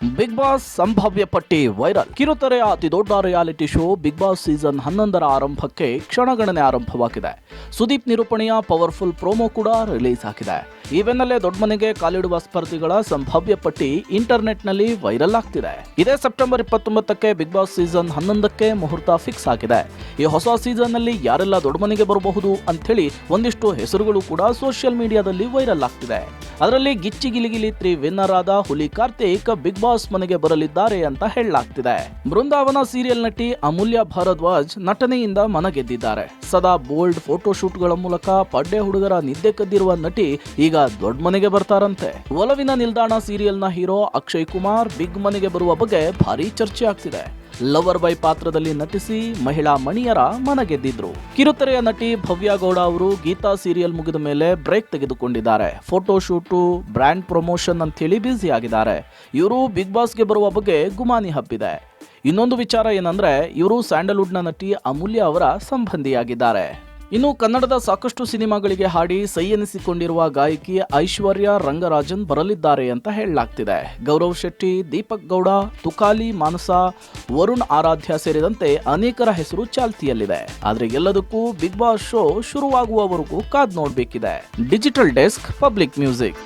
Big boss ಸಂಭಾವ್ಯ ಪಟ್ಟಿ viral ಕಿರುತೆರೆಯ ಅತಿ ದೊಡ್ಡ reality show Bigg Boss season ಹನ್ನೊಂದರ ಆರಂಭಕ್ಕೆ ಕ್ಷಣಗಣನೆ ಆರಂಭವಾಗಿದೆ. ಸುದೀಪ್ ನಿರೂಪಣೆಯ ಪವರ್ಫುಲ್ ಪ್ರೋಮೋ ಕೂಡ ರಿಲೀಸ್ ಆಗಿದೆ. ಈ ಬೆನ್ನಲ್ಲೇ ದೊಡ್ಡ ಮನೆಗೆ ಕಾಲಿಡುವ ಸ್ಪರ್ಧಿಗಳ ಸಂಭಾವ್ಯ ಪಟ್ಟಿ ಇಂಟರ್ನೆಟ್ನಲ್ಲಿ ವೈರಲ್ ಆಗ್ತಿದೆ. ಇದೇ ಸೆಪ್ಟೆಂಬರ್ ಇಪ್ಪತ್ತೊಂಬತ್ತಕ್ಕೆ ಬಿಗ್ ಬಾಸ್ ಸೀಸನ್ ಹನ್ನೊಂದಕ್ಕೆ ಮುಹೂರ್ತ ಫಿಕ್ಸ್ ಆಗಿದೆ. ಈ ಹೊಸ ಸೀಸನ್ನಲ್ಲಿ ಯಾರೆಲ್ಲ ದೊಡ್ಡ ಮನೆಗೆ ಬರಬಹುದು ಅಂಥೇಳಿ ಒಂದಿಷ್ಟು ಹೆಸರುಗಳು ಕೂಡ ಸೋಷಿಯಲ್ ಮೀಡಿಯಾದಲ್ಲಿ ವೈರಲ್ ಆಗ್ತಿದೆ. ಅದರಲ್ಲಿ ಗಿಚ್ಚಿ ಗಿಲಿಗಿಲಿ ತ್ರಿ ವಿನ್ನರ್ ಆದ ಹುಲಿ ಕಾರ್ತಿಕ್ ಬಿಗ್ ಬಾಸ್ ಮನೆಗೆ ಬರಲಿದ್ದಾರೆ ಅಂತ ಹೇಳಲಾಗ್ತಿದೆ. ಬೃಂದಾವನ ಸೀರಿಯಲ್ ನಟಿ ಅಮೂಲ್ಯ ಭಾರದ್ವಾಜ್ ನಟನೆಯಿಂದ ಮನಗೆದ್ದಿದ್ದಾರೆ. ಸದಾ ಬೋಲ್ಡ್ ಫೋಟೋಶೂಟ್ಗಳ ಮೂಲಕ ಪಡ್ಡೆ ಹುಡುಗರ ನಿದ್ದೆ ಕದ್ದಿರುವ ನಟಿ ಈಗ ದೊಡ್ಡ ಮನೆಗೆ ಬರ್ತಾರಂತೆ. ಒಲವಿನ ನಿಲ್ದಾಣ ಸೀರಿಯಲ್ನ ಹೀರೋ ಅಕ್ಷಯ್ ಕುಮಾರ್ ಬಿಗ್ ಮನೆಗೆ ಬರುವ ಬಗ್ಗೆ ಭಾರಿ ಚರ್ಚೆ ಆಗ್ತಿದೆ. ಲವರ್ ಬೈ ಪಾತ್ರದಲ್ಲಿ ನಟಿಸಿ ಮಹಿಳಾ ಮಣಿಯರ ಮನಗೆದ್ದಿದ್ರು. ಕಿರುತೆರೆಯ ನಟಿ ಭವ್ಯ ಗೌಡ ಅವರು ಗೀತಾ ಸೀರಿಯಲ್ ಮುಗಿದ ಮೇಲೆ ಬ್ರೇಕ್ ತೆಗೆದುಕೊಂಡಿದ್ದಾರೆ. ಫೋಟೋ ಶೂಟು, ಬ್ರ್ಯಾಂಡ್ ಪ್ರಮೋಷನ್ ಅಂತೇಳಿ ಬ್ಯುಸಿ ಆಗಿದ್ದಾರೆ. ಇವರು ಬಿಗ್ ಬಾಸ್ಗೆ ಬರುವ ಬಗ್ಗೆ ಗುಮಾನಿ ಹಬ್ಬಿದೆ. ಇನ್ನೊಂದು ವಿಚಾರ ಏನಂದ್ರೆ, ಇವರು ಸ್ಯಾಂಡಲ್ವುಡ್ನ ನಟಿ ಅಮೂಲ್ಯ ಅವರ ಸಂಬಂಧಿಯಾಗಿದ್ದಾರೆ. ಇನ್ನು ಕನ್ನಡದ ಸಾಕಷ್ಟು ಸಿನಿಮಾಗಳಿಗೆ ಹಾಡಿ ಸೈ ಎನಿಸಿಕೊಂಡಿರುವ ಗಾಯಕಿ ಐಶ್ವರ್ಯ ರಂಗರಾಜನ್ ಬರಲಿದ್ದಾರೆ ಅಂತ ಹೇಳಲಾಗ್ತಿದೆ. ಗೌರವ್ ಶೆಟ್ಟಿ, ದೀಪಕ್ ಗೌಡ, ತುಕಾಲಿ ಮಾನಸ, ವರುಣ್ ಆರಾಧ್ಯ ಸೇರಿದಂತೆ ಅನೇಕರ ಹೆಸರು ಚಾಲ್ತಿಯಲ್ಲಿದೆ. ಆದರೆ ಎಲ್ಲದಕ್ಕೂ ಬಿಗ್ ಬಾಸ್ ಶೋ ಶುರುವಾಗುವವರೆಗೂ ಕಾದ್ ನೋಡಬೇಕಿದೆ. Digital desk, public music.